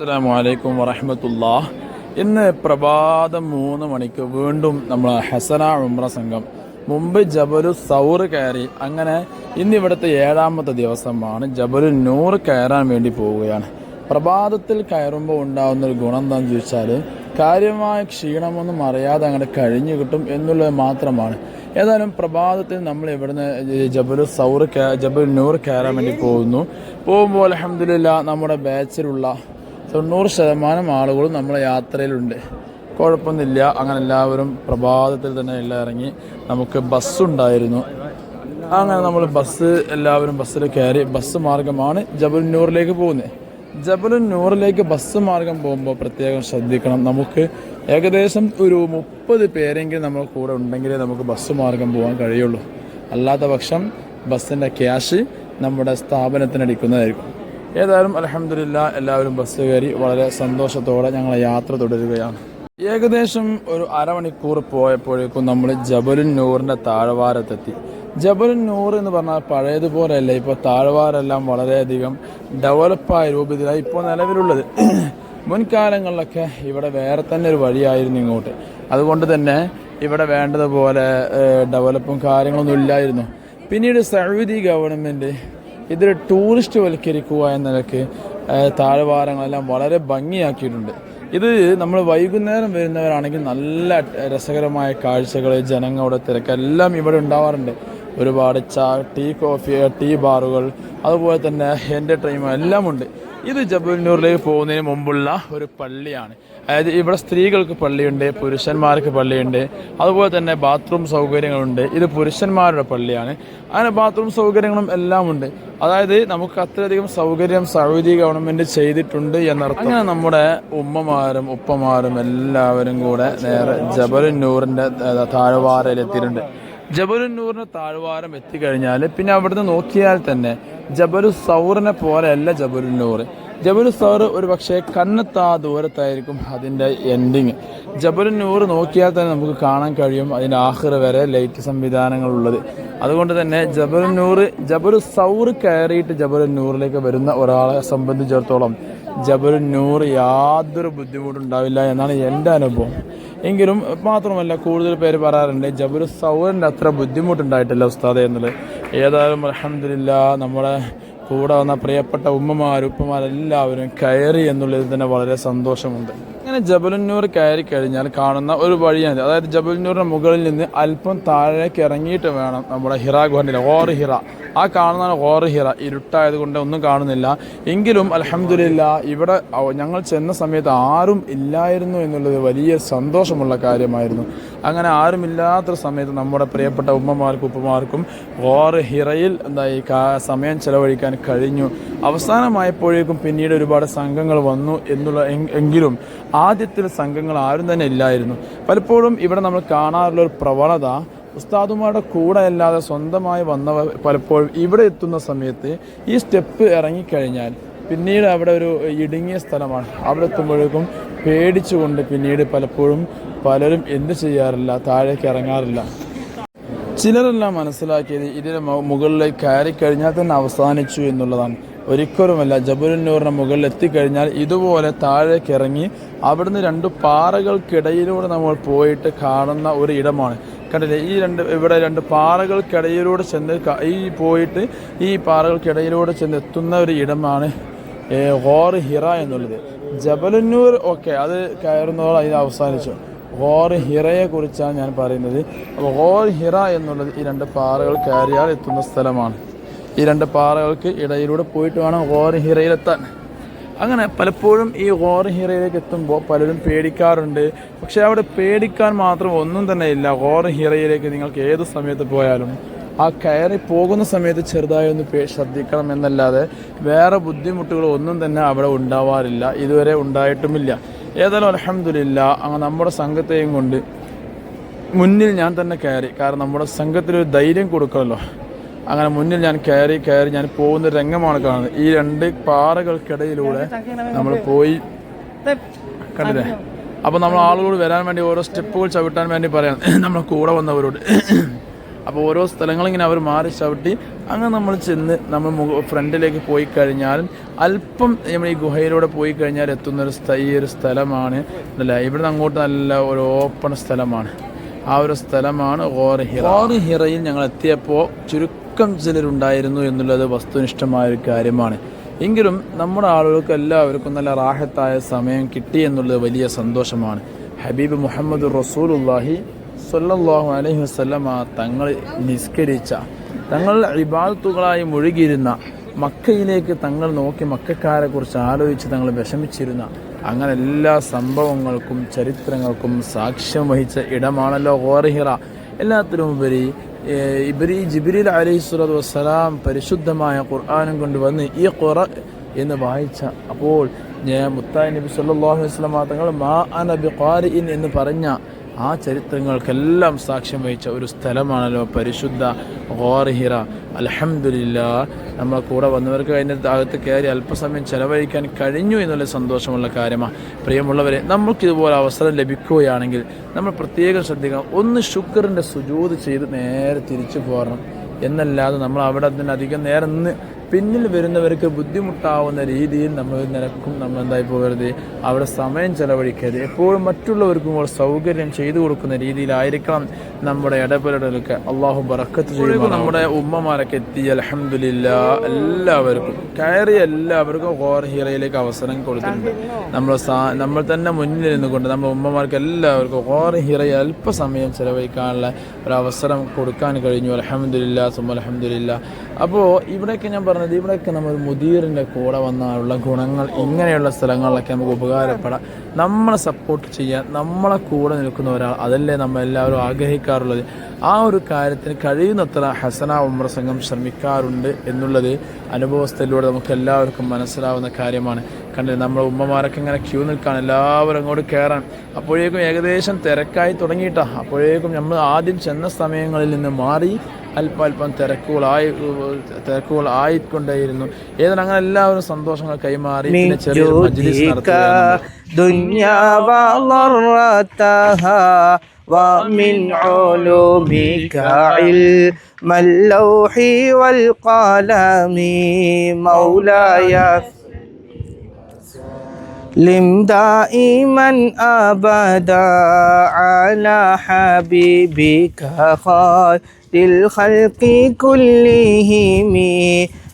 അസ്സാം വലൈക്കും വറഹമത്തുള്ള ഇന്ന് പ്രഭാതം മൂന്ന് മണിക്ക് വീണ്ടും നമ്മൾ ഹസന ഉംറ സംഘം മുമ്പ് ജബലു സൗർ കയറി അങ്ങനെ ഇന്ന് ഇവിടുത്തെ ഏഴാമത്തെ ദിവസമാണ് ജബലു നൂറ് കയറാൻ വേണ്ടി പോവുകയാണ്. പ്രഭാതത്തിൽ കയറുമ്പോൾ ഉണ്ടാകുന്ന ഒരു ഗുണം എന്താണെന്ന് ചോദിച്ചാൽ കാര്യമായ ക്ഷീണമൊന്നും അറിയാതെ അങ്ങനെ കഴിഞ്ഞു കിട്ടും എന്നുള്ളത് മാത്രമാണ്. ഏതായാലും പ്രഭാതത്തിൽ നമ്മൾ ഇവിടുന്ന് ജബലു സൗർ ജബൽ നൂർ കയറാൻ വേണ്ടി പോകുന്നു. പോകുമ്പോൾ അലഹമില്ല നമ്മുടെ ബാച്ചിലുള്ള തൊണ്ണൂറ് ശതമാനം ആളുകളും നമ്മളെ യാത്രയിലുണ്ട്. കുഴപ്പമൊന്നുമില്ല. അങ്ങനെ എല്ലാവരും പ്രഭാതത്തിൽ തന്നെ എല്ലാം ഇറങ്ങി നമുക്ക് ബസ്സുണ്ടായിരുന്നു അങ്ങനെ നമ്മൾ ബസ് എല്ലാവരും ബസ്സിൽ കയറി ബസ് മാർഗമാണ് ജബലുന്നൂറിലേക്ക് പോകുന്നത്. ജബലുന്നൂറിലേക്ക് ബസ് മാർഗം പോകുമ്പോൾ പ്രത്യേകം ശ്രദ്ധിക്കണം. നമുക്ക് ഏകദേശം ഒരു മുപ്പത് പേരെങ്കിലും നമ്മൾ കൂടെ ഉണ്ടെങ്കിലേ നമുക്ക് ബസ് മാർഗം പോകാൻ കഴിയുള്ളൂ. അല്ലാത്ത പക്ഷം ബസ്സിന്റെ ക്യാഷ് നമ്മുടെ സ്ഥാപനത്തിന് അടിക്കുന്നതായിരിക്കും ഏതായാലും അലഹമില്ല എല്ലാവരും ബസ് കയറി വളരെ സന്തോഷത്തോടെ ഞങ്ങളെ യാത്ര തുടരുകയാണ്. ഏകദേശം ഒരു അരമണിക്കൂർ പോയപ്പോഴേക്കും നമ്മൾ ജബലുൻ നൂറിന്റെ താഴ്വാരത്തെത്തി. ജബലുൻ നൂർ എന്ന് പറഞ്ഞാൽ പഴയതുപോലെയല്ല ഇപ്പോൾ താഴ്വാരെല്ലാം വളരെയധികം ഡെവലപ്പായ രൂപത്തിലായി ഇപ്പോൾ നിലവിലുള്ളത്. മുൻകാലങ്ങളിലൊക്കെ ഇവിടെ വേറെ തന്നെ ഒരു വഴിയായിരുന്നു ഇങ്ങോട്ട്. അതുകൊണ്ട് തന്നെ ഇവിടെ വേണ്ടതുപോലെ ഡെവലപ്പും കാര്യങ്ങളൊന്നും ഇല്ലായിരുന്നു. പിന്നീട് സൗദി ഗവൺമെന്റ് ഇതൊരു ടൂറിസ്റ്റ് വൽക്കരിക്കുക എന്ന നിലയ്ക്ക് താഴ്വാരങ്ങളെല്ലാം വളരെ ഭംഗിയാക്കിയിട്ടുണ്ട്. ഇത് നമ്മൾ വൈകുന്നേരം വരുന്നവരാണെങ്കിൽ നല്ല രസകരമായ കാഴ്ചകൾ ജനങ്ങളുടെ തിരക്ക് എല്ലാം ഇവിടെ ഉണ്ടാവാറുണ്ട്. ഒരുപാട് ചാ ടീ കോഫി ടീ ബാറുകൾ അതുപോലെ തന്നെ എന്റർടൈൻമെന്റ് എല്ലാം ഉണ്ട്. ഇത് ജബൽനൂറിലേക്ക് പോകുന്നതിന് മുമ്പുള്ള ഒരു പള്ളിയാണ്. അതായത് ഇവിടെ സ്ത്രീകൾക്ക് പള്ളിയുണ്ട് പുരുഷന്മാർക്ക് പള്ളിയുണ്ട് അതുപോലെ തന്നെ ബാത്റൂം സൗകര്യങ്ങളുണ്ട്. ഇത് പുരുഷന്മാരുടെ പള്ളിയാണ്. അങ്ങനെ ബാത്റൂം സൗകര്യങ്ങളും എല്ലാം ഉണ്ട് അതായത് നമുക്ക് അത്രയധികം സൗകര്യം സൗദി ഗവൺമെന്റ് ചെയ്തിട്ടുണ്ട് എന്നർത്ഥം. അങ്ങനെ നമ്മുടെ ഉമ്മമാരും ഉപ്പമാരും എല്ലാവരും കൂടെ നേരെ ജബലുന്നൂറിന്റെ താഴ്വാരയിലെത്തിയിട്ടുണ്ട് ജബലുന്നൂറിന്റെ താഴ്വാരം എത്തിക്കഴിഞ്ഞാൽ പിന്നെ അവിടുന്ന് നോക്കിയാൽ തന്നെ ജബലു സൗറിനെ പോലെയല്ല ജബലുന്നൂർ ജബലു സൗർ ഒരു പക്ഷേ കണ്ണെത്താ ദൂരത്തായിരിക്കും അതിന്റെ എൻഡിങ് ജബലുന്നൂർ നോക്കിയാൽ തന്നെ നമുക്ക് കാണാൻ കഴിയും അതിന്റെ ആഹ്റ് വരെ ലൈറ്റ് സംവിധാനങ്ങളുള്ളത്. അതുകൊണ്ട് തന്നെ ജബലുന്നൂർ ജബലു സൗർ കയറിയിട്ട് ജബലുന്നൂറിലേക്ക് വരുന്ന ഒരാളെ സംബന്ധിച്ചിടത്തോളം ജബലുന്നൂർ യാതൊരു ബുദ്ധിമുട്ടുണ്ടാവില്ല എന്നാണ് എന്റെ അനുഭവം. എങ്കിലും മാത്രമല്ല കൂടുതൽ പേര് പറയാറുണ്ട് ജബലു സൗറിന്റെ അത്ര ബുദ്ധിമുട്ടുണ്ടായിട്ടില്ല ഉസ്താദെ എന്നുള്ളത്. ഏതായാലും അലഹമില്ല നമ്മുടെ കൂടെ വന്ന പ്രിയപ്പെട്ട ഉമ്മമാരും ഉപ്പമാരെല്ലാവരും കയറി എന്നുള്ളതിൽ തന്നെ വളരെ സന്തോഷമുണ്ട്. അങ്ങനെ ജബലുന്നൂർ കയറി കഴിഞ്ഞാൽ കാണുന്ന ഒരു വഴിയാണ് അതായത് ജബലുന്നൂറിന്റെ മുകളിൽ നിന്ന് അല്പം താഴേക്ക് ഇറങ്ങിയിട്ട് വേണം നമ്മുടെ ഹിറ ഗുഹനിലെ ഓർ ഹിറ. ആ കാണുന്ന ഓർ ഹിറ. ഇരുട്ടായതുകൊണ്ട് ഒന്നും കാണുന്നില്ല. എങ്കിലും അലഹമില്ല ഇവിടെ ഞങ്ങൾ ചെന്ന സമയത്ത് ആരും ഇല്ലായിരുന്നു എന്നുള്ളത് വലിയ സന്തോഷമുള്ള കാര്യമായിരുന്നു. അങ്ങനെ ആരുമില്ലാത്ത സമയത്ത് നമ്മുടെ പ്രിയപ്പെട്ട ഉമ്മമാർക്കും ഉപ്പമാർക്കും ഓർ ഹിറയിൽ എന്താ ഈ സമയം ചെലവഴിക്കാൻ കഴിഞ്ഞു. അവസാനമായപ്പോഴേക്കും പിന്നീട് ഒരുപാട് സംഘങ്ങൾ വന്നു എന്നുള്ള എങ്കിലും ആദ്യത്തിൽ സംഘങ്ങൾ ആരും തന്നെ ഇല്ലായിരുന്നു. പലപ്പോഴും ഇവിടെ നമ്മൾ കാണാറുള്ള ഒരു പ്രവണത ഉസ്താദുമാരുടെ കൂടെ അല്ലാതെ സ്വന്തമായി വന്നവർ പലപ്പോഴും ഇവിടെ എത്തുന്ന സമയത്ത് ഈ സ്റ്റെപ്പ് ഇറങ്ങിക്കഴിഞ്ഞാൽ പിന്നീട് അവിടെ ഒരു ഇടുങ്ങിയ സ്ഥലമാണ്. അവിടെ എത്തുമ്പോഴേക്കും പേടിച്ചുകൊണ്ട് പിന്നീട് പലപ്പോഴും പലരും എന്ത് ചെയ്യാറില്ല താഴേക്ക് ഇറങ്ങാറില്ല. ചിലരെല്ലാം മനസ്സിലാക്കിയത് ഇതിന് മുകളിലേക്ക് കയറി കഴിഞ്ഞാൽ തന്നെ അവസാനിച്ചു എന്നുള്ളതാണ്. ഒരിക്കലുമല്ല ജബലുന്നൂറിന് മുകളിൽ എത്തിക്കഴിഞ്ഞാൽ ഇതുപോലെ താഴേക്ക് ഇറങ്ങി അവിടുന്ന് രണ്ട് പാറകൾക്കിടയിലൂടെ നമ്മൾ പോയിട്ട് കാണുന്ന ഒരു ഇടമാണ്. കണ്ടില്ലേ ഈ രണ്ട് ഇവിടെ രണ്ട് പാറകൾക്കിടയിലൂടെ ചെന്ന് ഈ പോയിട്ട് ഈ പാറകൾക്കിടയിലൂടെ ചെന്ന് എത്തുന്ന ഒരു ഇടമാണ് ഗോർ ഹിറ എന്നുള്ളത്. ജബലുന്നൂർ ഓക്കെ അത് കയറുന്നതോടെ അതിന് അവസാനിച്ചു. ഹോർ ഹിറയെ കുറിച്ചാണ് ഞാൻ പറയുന്നത്. അപ്പോൾ ഹോർ ഹിറ എന്നുള്ളത് ഈ രണ്ട് പാറകൾ കയറിയാൽ എത്തുന്ന സ്ഥലമാണ്. ഈ രണ്ട് പാറകൾക്ക് ഇടയിലൂടെ പോയിട്ട് വേണം ഹോർ ഹിറയിലെത്താൻ. അങ്ങനെ പലപ്പോഴും ഈ ഹോർ ഹിറയിലേക്ക് എത്തുമ്പോൾ പലരും പേടിക്കാറുണ്ട്. പക്ഷെ അവിടെ പേടിക്കാൻ മാത്രം ഒന്നും തന്നെ ഇല്ല. ഹോർ ഹിറയിലേക്ക് നിങ്ങൾക്ക് ഏത് സമയത്ത് പോയാലും. ആ കയറി പോകുന്ന സമയത്ത് ചെറുതായി ഒന്ന് പേ ശ്രദ്ധിക്കണം എന്നല്ലാതെ വേറെ ബുദ്ധിമുട്ടുകൾ ഒന്നും തന്നെ അവിടെ ഉണ്ടാവാറില്ല. ഇതുവരെ ഉണ്ടായിട്ടുമില്ല. ഏതായാലും അലഹമില്ല അങ്ങനെ നമ്മുടെ സംഘത്തെയും കൊണ്ട് മുന്നിൽ ഞാൻ തന്നെ കയറി. കാരണം നമ്മുടെ സംഘത്തിനൊരു ധൈര്യം കൊടുക്കണമല്ലോ. അങ്ങനെ മുന്നിൽ ഞാൻ കയറി കയറി ഞാൻ പോകുന്ന രംഗമാണ് കാണുന്നത്. ഈ രണ്ട് പാറകൾക്കിടയിലൂടെ നമ്മൾ പോയി കണ്ടില്ലേ? അപ്പോൾ നമ്മൾ ആളുകളോട് വരാൻ വേണ്ടി ഓരോ സ്റ്റെപ്പുകൾ ചവിട്ടാൻ വേണ്ടി പറയാം നമ്മുടെ കൂടെ വന്നവരോട്. അപ്പോൾ ഓരോ സ്ഥലങ്ങളിങ്ങനെ അവർ മാറി ചവിട്ടി. അങ്ങനെ നമ്മൾ ചെന്ന് നമ്മൾ ഫ്രണ്ടിലേക്ക് പോയി കഴിഞ്ഞാൽ അല്പം നമ്മൾ ഈ ഗുഹയിലൂടെ പോയി കഴിഞ്ഞാൽ എത്തുന്ന ഒരു സ്ഥ ഈ ഒരു സ്ഥലമാണ്. അല്ല? ഇവിടുന്ന് അങ്ങോട്ട് നല്ല ഒരു ഓപ്പൺ സ്ഥലമാണ്. ആ ഒരു സ്ഥലമാണ് ഓർഹിറ ഹിറയിൽ ഞങ്ങൾ എത്തിയപ്പോൾ ചുരുക്കം ചിലരുണ്ടായിരുന്നു എന്നുള്ളത് വസ്തുനിഷ്ഠമായ ഒരു കാര്യമാണ്. എങ്കിലും നമ്മുടെ ആളുകൾക്ക് എല്ലാവർക്കും നല്ല റാഹത്തായ സമയം കിട്ടി എന്നുള്ളത് വലിയ സന്തോഷമാണ്. ഹബീബ് മുഹമ്മദ് റസൂലുല്ലാഹി സൊല്ലാഹു അലൈഹി വസല്ലമ തങ്ങൾ നിസ്കരിച്ച തങ്ങൾ ഇബാദത്തുകളായി മുഴുകിയിരുന്ന മക്കയിലേക്ക് തങ്ങൾ നോക്കി മക്കാരെ കുറിച്ച് ആലോചിച്ച് തങ്ങൾ വിഷമിച്ചിരുന്ന അങ്ങനെ എല്ലാ സംഭവങ്ങൾക്കും ചരിത്രങ്ങൾക്കും സാക്ഷ്യം വഹിച്ച ഇടമാണല്ലോ ഓർഹിറ എല്ലാത്തിനും ഉപരി ഏഹ് ഇബരി ജിബിരിൽ അലൈഹി സ്വലത് വസ്സലാം പരിശുദ്ധമായ ഖുർആാനും കൊണ്ടുവന്ന് ഈ ഖുറ എന്ന് വായിച്ച. അപ്പോൾ ഞാൻ മുത്തായി നബി സല്ലാഹു വസല്ലം തങ്ങൾ മാ അനബി ബിഖാരിഇൻ എന്ന് പറഞ്ഞ ആ ചരിത്രങ്ങൾക്കെല്ലാം സാക്ഷ്യം വഹിച്ച ഒരു സ്ഥലമാണല്ലോ പരിശുദ്ധ ഗോർഹിറ അലഹമില്ല നമ്മളെ കൂടെ വന്നവർക്ക് അതിന്റെ അകത്ത് കയറി അല്പസമയം ചെലവഴിക്കാൻ കഴിഞ്ഞു എന്നുള്ള സന്തോഷമുള്ള കാര്യമാണ് പ്രിയമുള്ളവരെ നമുക്കിതുപോലെ അവസരം ലഭിക്കുകയാണെങ്കിൽ നമ്മൾ പ്രത്യേകം ശ്രദ്ധിക്കണം. ഒന്ന് ശുക്രന്റെ സുജൂത് ചെയ്ത് നേരെ തിരിച്ചു പോരണം. എന്നല്ലാതെ നമ്മൾ അവിടെ തന്നെ അധികം നേരം നിന്ന് പിന്നിൽ വരുന്നവർക്ക് ബുദ്ധിമുട്ടാവുന്ന രീതിയിൽ നമ്മൾ നിരക്കും നമ്മൾ എന്തായി പോകരുത്. അവിടെ സമയം ചെലവഴിക്കരുത്. എപ്പോഴും മറ്റുള്ളവർക്കും കൂടെ സൗകര്യം ചെയ്തു കൊടുക്കുന്ന രീതിയിലായിരിക്കണം നമ്മുടെ ഇടപെടലൊക്കെ അള്ളാഹു ബറക്കത്ത് ചെയ്യുമ്പോൾ നമ്മുടെ ഉമ്മമാരൊക്കെ എത്തി. അലഹമില്ല എല്ലാവർക്കും. കയറി എല്ലാവർക്കും ഹോർഹിറയിലേക്ക് അവസരം കൊടുത്തിട്ടുണ്ട്. നമ്മൾ നമ്മൾ തന്നെ മുന്നിലിരുന്നു കൊണ്ട് നമ്മുടെ ഉമ്മമാർക്ക് എല്ലാവർക്കും ഹോർഹിറയിൽ അല്പസമയം ചെലവഴിക്കാനുള്ള ഒരു അവസരം കൊടുക്കാൻ കഴിഞ്ഞു. അലഹമില്ല സുമ അലഹമില്ല അപ്പോൾ ഇവിടെയൊക്കെ ഞാൻ പറഞ്ഞത് ഇവിടെയൊക്കെ നമ്മൾ മുദീറിന്റെ കൂടെ വന്നാലുള്ള ഗുണങ്ങൾ ഇങ്ങനെയുള്ള സ്ഥലങ്ങളിലൊക്കെ നമുക്ക് ഉപകാരപ്പെടാം. നമ്മളെ സപ്പോർട്ട് ചെയ്യാൻ നമ്മളെ കൂടെ നിൽക്കുന്ന ഒരാൾ അതല്ലേ നമ്മൾ എല്ലാവരും ആഗ്രഹിക്കാറുള്ളത്. ആ ഒരു കാര്യത്തിന് കഴിയുന്നത്ര ഹസന ഉമ്ര സംഘം ശ്രമിക്കാറുണ്ട് എന്നുള്ളത് അനുഭവസ്ഥയിലൂടെ നമുക്ക് എല്ലാവർക്കും മനസ്സിലാവുന്ന കാര്യമാണ്. കണ്ടില്ല നമ്മളെ ഉമ്മമാരൊക്കെ ഇങ്ങനെ ക്യൂ നിൽക്കാൻ എല്ലാവരും അങ്ങോട്ട് കയറാൻ അപ്പോഴേക്കും ഏകദേശം തിരക്കായി തുടങ്ങിയിട്ടാ. അപ്പോഴേക്കും നമ്മൾ ആദ്യം ചെന്ന സമയങ്ങളിൽ നിന്ന് മാറി അല്പം അല്പം തിരക്കുകളായി തിരക്കുകൾ ആയിക്കൊണ്ടേയിരുന്നു ഏതായാലും അങ്ങനെ എല്ലാവരും സന്തോഷങ്ങൾ കൈമാറി പിന്നെ ചെറിയൊരു മജ്ലിസ് നടത്തുകയാണ് دنيا وضرتها ومن علومك علم اللوح والقلم مولاي لم دائما ابدا على حبيبك خير الخلق كلهم.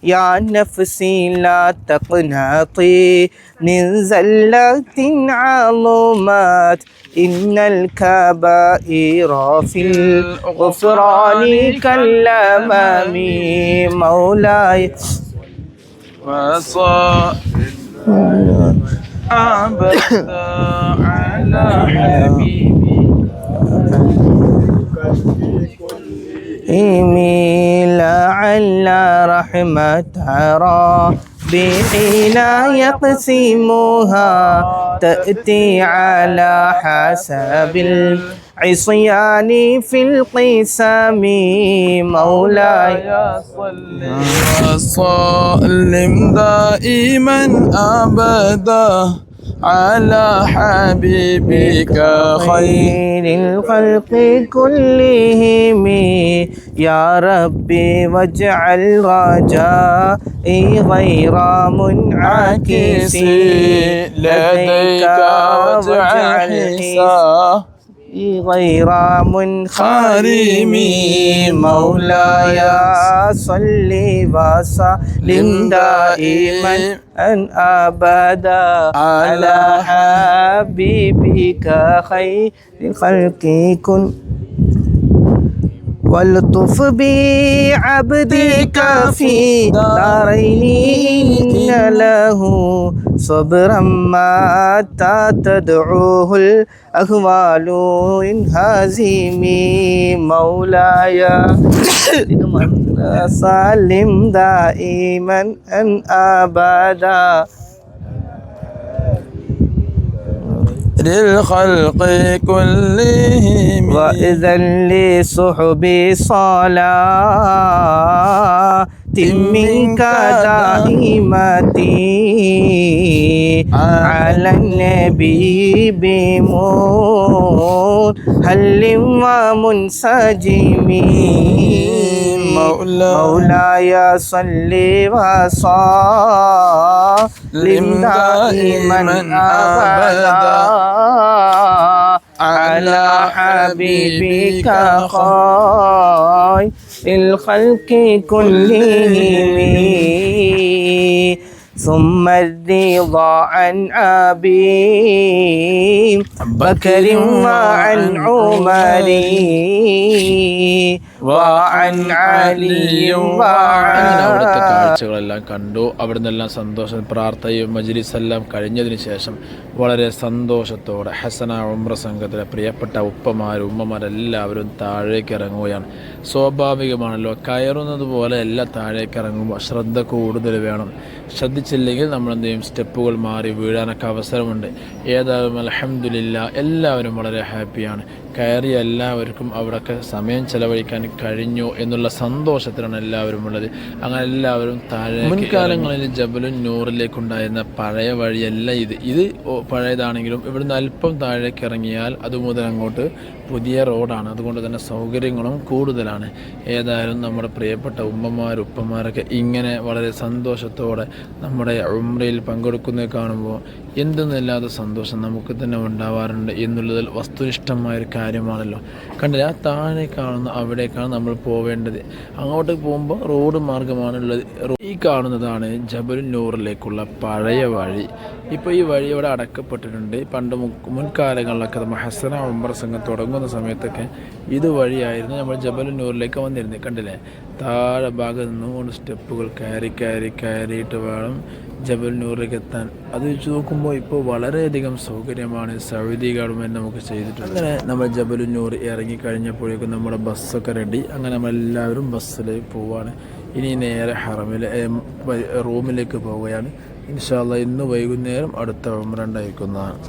يا نفسي لا تقنطي من زلة عظمت إن الكبائر في الغفران كالأمام. مولاي. وصاء عبث على حبيبي. لعل رحمة ربي حين يقسمها تأتي على حسب العصيان في القسم. مولاي وسلم دائما ابدا. على حبيبك خير الخلق كلهم. يا ربي واجعل رجائي غير منعكس. لديك واجعل حساب. غير منخرمي مولاي صل وسلم دائما أن أبدا على حبيبك خير الخلق كن. والطف بعبدك في دارين له صبرا متى تدعوه الأهوال إن هازمي مولاي. سلم دائما أن أبدا. للخلق كلهم. وإذا لصحبي صلاة منك دائمتي على النبي بمون هل ومنسجم مولاي صل وسلم دائما ابدا على حبيبك خير الخلق كلهم ثم الرضا عن أبي بكر وعن عمر وعن علي അങ്ങനെ അവിടുത്തെ وعن കാഴ്ചകളെല്ലാം കണ്ടു അവിടെ നിന്നെല്ലാം സന്തോഷം പ്രാർത്ഥനയും മജ്ലിസ് എല്ലാം കഴിഞ്ഞതിന് ശേഷം വളരെ സന്തോഷത്തോടെ ഹസന ഉംറ സംഘത്തിലെ പ്രിയപ്പെട്ട ഉപ്പമാരും ഉമ്മമാരെല്ലാവരും താഴേക്ക് ഇറങ്ങുകയാണ് സ്വാഭാവികമാണല്ലോ കയറുന്നത് പോലെ എല്ലാം താഴേക്ക് ഇറങ്ങുമ്പോൾ ശ്രദ്ധ കൂടുതൽ വേണം ശ്രദ്ധിച്ചില്ലെങ്കിൽ നമ്മൾ എന്ത് സ്റ്റെപ്പുകൾ മാറി വീഴാനൊക്കെ അവസരമുണ്ട്. ഏതായാലും അലഹമില്ല എല്ലാവരും വളരെ ഹാപ്പിയാണ്. കയറിയ എല്ലാവർക്കും അവിടെയൊക്കെ സമയം ചെലവഴിക്കാൻ കഴിഞ്ഞു എന്നുള്ള സന്തോഷത്തിലാണ് എല്ലാവരും ഉള്ളത്. അങ്ങനെ എല്ലാവരും താഴെ മുൻകാലങ്ങളിൽ ജബലുൻ നൂറിലേക്കുണ്ടായിരുന്ന പഴയ വഴിയല്ല ഇത്. ഇത് പഴയതാണെങ്കിലും ഇവിടുന്ന് അല്പം താഴേക്ക് ഇറങ്ങിയാൽ അതുമുതൽ അങ്ങോട്ട് പുതിയ റോഡാണ്. അതുകൊണ്ട് തന്നെ സൗകര്യങ്ങളും കൂടുതലാണ്. ഏതായാലും നമ്മുടെ പ്രിയപ്പെട്ട ഉമ്മമാർ ഉപ്പമാരൊക്കെ ഇങ്ങനെ വളരെ സന്തോഷത്തോടെ നമ്മുടെ ഉമ്രയിൽ പങ്കെടുക്കുന്നത് കാണുമ്പോൾ എന്തെന്നില്ലാത്ത സന്തോഷം നമുക്ക് തന്നെ ഉണ്ടാവാറുണ്ട്. എന്നുള്ളതിൽ വസ്തുനിഷ്ഠമായ ഒരു കാര്യമാണല്ലോ. കണ്ടില്ല? താഴെ കാണുന്ന അവിടേക്കാണ് നമ്മൾ പോവേണ്ടത്. അങ്ങോട്ട് പോകുമ്പോൾ റോഡ് മാർഗമാണുള്ളത്. ഈ കാണുന്നതാണ് ജബൽ നൂറിലേക്കുള്ള പഴയ വഴി. ഇപ്പോൾ ഈ വഴി ഇവിടെ അടക്കപ്പെട്ടിട്ടുണ്ട്. പണ്ട് മുൻകാലങ്ങളിലൊക്കെ ഹസന ഉംറ സംഘം തുടങ്ങുന്ന സമയത്തൊക്കെ ഇതുവഴിയായിരുന്നു നമ്മൾ ജബൽ നൂറിലേക്ക് വന്നിരുന്നത്. കണ്ടില്ലേ? താഴെ ഭാഗത്ത് നിന്നുകൊണ്ട് സ്റ്റെപ്പുകൾ കയറി കയറി കയറിയിട്ട് വേണം ജബൽ നൂറിലേക്ക് എത്താൻ. അത് വെച്ച് നോക്കുമ്പോൾ ഇപ്പോൾ വളരെയധികം സൗകര്യമാണ് സൗദി ഗവൺമെന്റ് നമുക്ക് ചെയ്തിട്ടുള്ളത് അങ്ങനെ നമ്മൾ ജബൽ നൂർ ഇറങ്ങി കഴിഞ്ഞപ്പോഴേക്കും നമ്മുടെ ബസ്സൊക്കെ റെഡി അങ്ങനെ നമ്മളെല്ലാവരും ബസ്സിൽ പോവുകയാണ് ഇനി നേരെ ഹറമിലെ റൂമിലേക്ക് പോവുകയാണ്. ഇൻഷാല്ല ഇന്ന് വൈകുന്നേരം അടുത്ത ഉമ്ര ഉണ്ടായിരിക്കുന്നതാണ്.